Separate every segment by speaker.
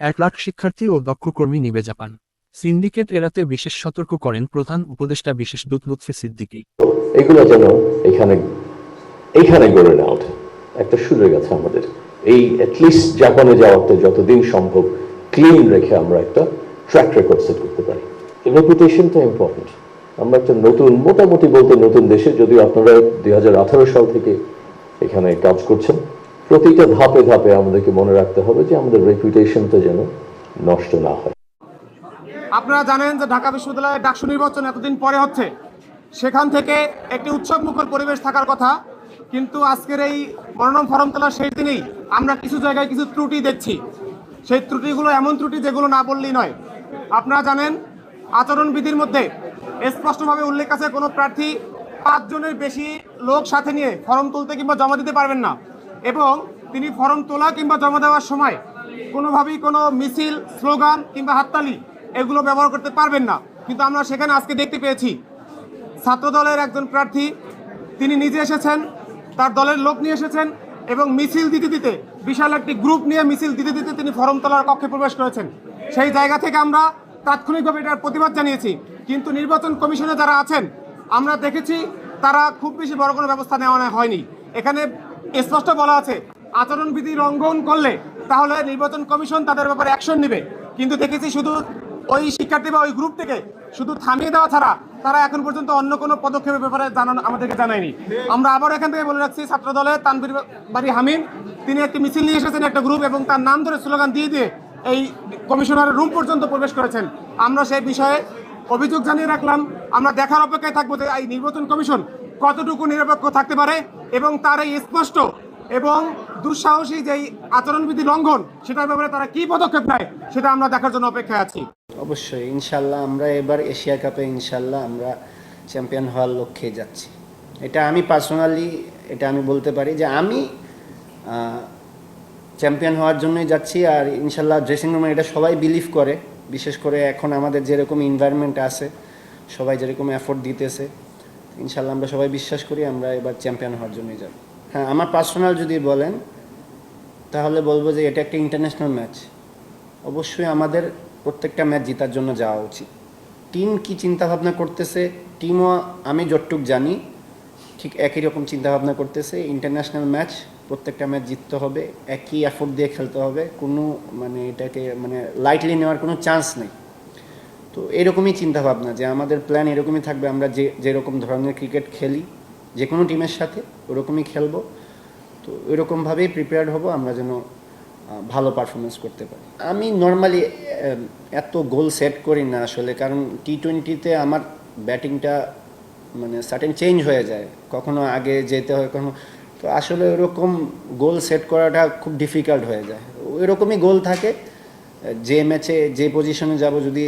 Speaker 1: এক লাখ শিক্ষার্থী ও দক্ষ কর্মী নিবে জাপান। সিন্ডিকেট এড়াতে বিশেষ সতর্ক করেন প্রধান উপদেষ্টা বিশেষ দূত লুৎফে সিদ্দিকী।
Speaker 2: এগুলো যেন এখানে এইখানে গড়ে না ওঠে। একটা সুযোগ আছে আমাদের। এই অ্যাটলিস্ট জাপানে যাওয়াতে যতদিন সম্ভব ক্লিন রেখে আমরা একটা ট্র্যাক রেকর্ড সেট করতে পারি। রেপুটেশনটা ইম্পর্টেন্ট আমরা একটা নতুন, মোটামুটি বলতে নতুন দেশে, যদিও আপনারা দুই হাজার আঠারো সাল থেকে এখানে কাজ করছেন প্রতিটা ধাপে ধাপে আমাদেরকে মনে রাখতে হবে যে আমাদের রেপুটেশনটা যেন নষ্ট না হয়।
Speaker 3: আপনারা জানেন যে ঢাকা বিশ্ববিদ্যালয়ের ডাকসু নির্বাচন এতদিন পরে হচ্ছে। সেখান থেকে একটি উৎসবমুখর পরিবেশ থাকার কথা। কিন্তু আজকের এই মনোনয়ন ফরম তোলার সেই দিনেই আমরা কিছু জায়গায় কিছু ত্রুটি দেখছি। সেই ত্রুটিগুলো এমন ত্রুটি যেগুলো না বললেই নয়। আপনারা জানেন, আচরণবিধির মধ্যে স্পষ্টভাবে উল্লেখ আছে কোনো প্রার্থী পাঁচজনের বেশি লোক সাথে নিয়ে ফর্ম তুলতে কিংবা জমা দিতে পারবেন না। এবং তিনি ফর্ম তোলা কিংবা জমা দেওয়ার সময় কোনোভাবেই কোনো মিছিল, স্লোগান কিংবা হাততালি এগুলো ব্যবহার করতে পারবেন না। কিন্তু আমরা সেখানে আজকে দেখতে পেয়েছি, ছাত্রদলের একজন প্রার্থী, তিনি নিজে এসেছেন, তার দলের লোক নিয়ে এসেছেন এবং মিছিল দিতে দিতে, বিশাল একটি গ্রুপ নিয়ে মিছিল দিতে দিতে তিনি ফরম তোলার কক্ষে প্রবেশ করেছেন। সেই জায়গা থেকে আমরা তাৎক্ষণিকভাবে এটার প্রতিবাদ জানিয়েছি, কিন্তু নির্বাচন কমিশনে যারা আছেন, আমরা দেখেছি তারা খুব বেশি বড় কোনো ব্যবস্থা নেওয়া হয়নি। এখানে স্পষ্ট বলা আছে, আচরণবিধি লঙ্ঘন করলে তাহলে নির্বাচন কমিশন তাদের ব্যাপারে অ্যাকশন নেবে। কিন্তু দেখেছি শুধু ওই শিক্ষার্থী বা ওই গ্রুপ থেকে শুধু থামিয়ে দেওয়া ছাড়া তারা এখন পর্যন্ত অন্য কোনো পদক্ষেপের ব্যাপারে জানানো আমাদেরকে জানায়নি। আমরা আবার এখান থেকে বলে রাখছি ছাত্র দলের তানবির বাড়ি হামিম, তিনি একটি মিছিল নিয়ে এসেছেন একটা গ্রুপ এবং তার নাম ধরে স্লোগান দিয়ে দিয়ে এই কমিশনারের রুম পর্যন্ত প্রবেশ করেছেন। আমরা সেই বিষয়ে অভিযোগ জানিয়ে রাখলাম। আমরা দেখার অপেক্ষায় থাকব যে এই নির্বাচন কমিশন কতটুকু নিরপেক্ষ থাকতে পারে এবং তার এই স্পষ্ট এবং দুঃসাহসী যেই আচরণবিধি লঙ্ঘন, সেটার ব্যাপারে তারা কি পদক্ষেপ নেয়, সেটা আমরা দেখার জন্য অপেক্ষায় আছি।
Speaker 4: অবশ্যই, ইনশাল্লাহ আমরা এবার এশিয়া কাপে ইনশাল্লাহ আমরা চ্যাম্পিয়ন হওয়ার লক্ষ্যে যাচ্ছি। এটা আমি পার্সোনালি, এটা আমি বলতে পারি যে আমি চ্যাম্পিয়ন হওয়ার জন্যই যাচ্ছি আর ইনশাল্লাহ ড্রেসিং রুমে এটা সবাই বিলিভ করে। বিশেষ করে এখন আমাদের যেরকম এনভায়রনমেন্ট আছে সবাই যেরকম এফোর্ট দিতেছে, ইনশাল্লাহ আমরা সবাই বিশ্বাস করি আমরা এবার চ্যাম্পিয়ন হওয়ার জন্যই যাব। হ্যাঁ আমার পার্সোনাল যদি বলেন, তাহলে বলব যে এটা একটা ইন্টারন্যাশনাল ম্যাচ অবশ্যই আমাদের প্রত্যেকটা ম্যাচ জেতার জন্য যাওয়া উচিত। টিম কি চিন্তা ভাবনা করতেছে টিমও আমি যতটুক জানি, ঠিক একই রকম চিন্তা ভাবনা করতেছে ইন্টারন্যাশনাল ম্যাচ প্রত্যেকটা ম্যাচ জিততে হবে, একই এফোর্ট দিয়ে খেলতে হবে, কোনো মানে এটাকে মানে লাইটলি নেওয়ার কোনো চান্স নেই। তো এরকমই চিন্তা ভাবনা যে আমাদের প্ল্যান এরকমই থাকবে, আমরা যে, যেরকম ধরনের ক্রিকেট খেলি, যে কোনো টিমের সাথে ওরকমই খেলব। তো এরকমভাবেই প্রিপেয়ার্ড হব, আমরা যেন ভালো পারফরমেন্স করতে পারি। আমি নর্মালি এত গোল সেট করি না আসলে, কারণ টি টোয়েন্টিতে আমার ব্যাটিংটা মানে সার্টেন চেঞ্জ হয়ে যায়। কখনো আগে যেতে হয়, কখনো তো আসলে ওরকম গোল সেট করাটা খুব ডিফিকাল্ট হয়ে যায়। ওইরকমই গোল থাকে, যে ম্যাচে যে পজিশনে যাব, যদি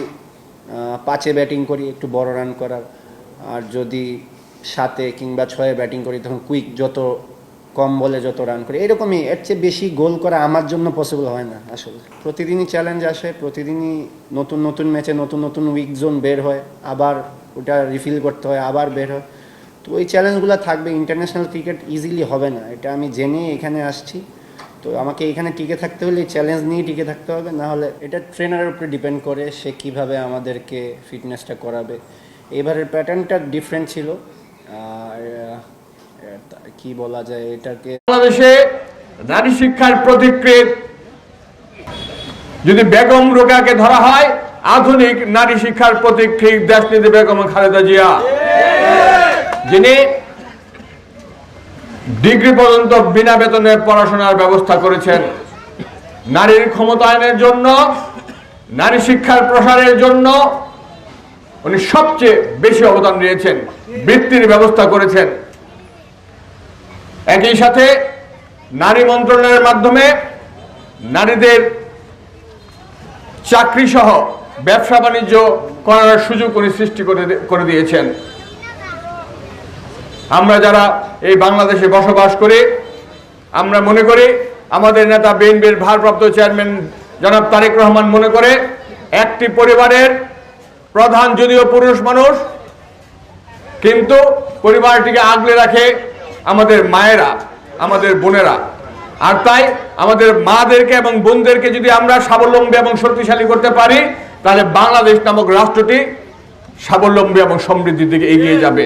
Speaker 4: পাঁচে ব্যাটিং করি, একটু বড় রান করার। আর যদি সাতে কিংবা ছয়ে ব্যাটিং করি, তখন কুইক যত কম বলে যত রান করি। এরকমই, এর চেয়ে বেশি গোল করা আমার জন্য পসিবল হয় না আসলে। প্রতিদিনই চ্যালেঞ্জ আসে, প্রতিদিনই নতুন নতুন ম্যাচে নতুন নতুন উইক জোন বের হয়, আবার ওটা রিফিল করতে হয়, আবার বের হয়। তো ওই চ্যালেঞ্জগুলো থাকবে। ইন্টারন্যাশনাল ক্রিকেট ইজিলি হবে না। এটা আমি জেনে এখানে আসছি। তো আমাকে এখানে টিকে থাকতে হলে চ্যালেঞ্জ নিয়ে টিকে থাকতে হবে, না হলে এটা ট্রেনারের উপরে ডিপেন্ড করে সে কীভাবে আমাদেরকে ফিটনেসটা করাবে। এবারের প্যাটার্নটা ডিফারেন্ট ছিল। আর কি বলা যায় এটাকে?
Speaker 5: বাংলাদেশে নারী শিক্ষার প্রতিকৃত যদি বেগম রোকাকে ধরা হয়, আধুনিক নারী শিক্ষার প্রতীক ঠিক দেশনীতি বেগম খালেদা জিয়া। যিনি ডিগ্রি পর্যন্ত বিনা বেতনে পড়াশোনার ব্যবস্থা করেছেন। নারীর ক্ষমতায়নের জন্য, নারী শিক্ষার প্রসারের জন্য উনি সবচেয়ে বেশি অবদান দিয়েছেন, বৃত্তির ব্যবস্থা করেছেন। একই সাথে নারী মন্ত্রণালয়ের মাধ্যমে নারীদের চাকরি সহ ব্যবসা বাণিজ্য করার সুযোগ উনি সৃষ্টি করে করে দিয়েছেন। আমরা যারা এই বাংলাদেশে বসবাস করি, আমরা মনে করি আমাদের নেতা বিএনপির ভারপ্রাপ্ত চেয়ারম্যান জনাব তারেক রহমান মনে করে একটি পরিবারের প্রধান যদিও পুরুষ মানুষ, কিন্তু পরিবারটিকে আগলে রাখে আমাদের মায়েরা, আমাদের বোনেরা। আর তাই আমাদের মাদেরকে এবং বোনদেরকে যদি আমরা স্বাবলম্বী এবং শক্তিশালী করতে পারি, তাহলে বাংলাদেশ নামক রাষ্ট্রটি স্বাবলম্বী এবং সমৃদ্ধির দিকে এগিয়ে যাবে।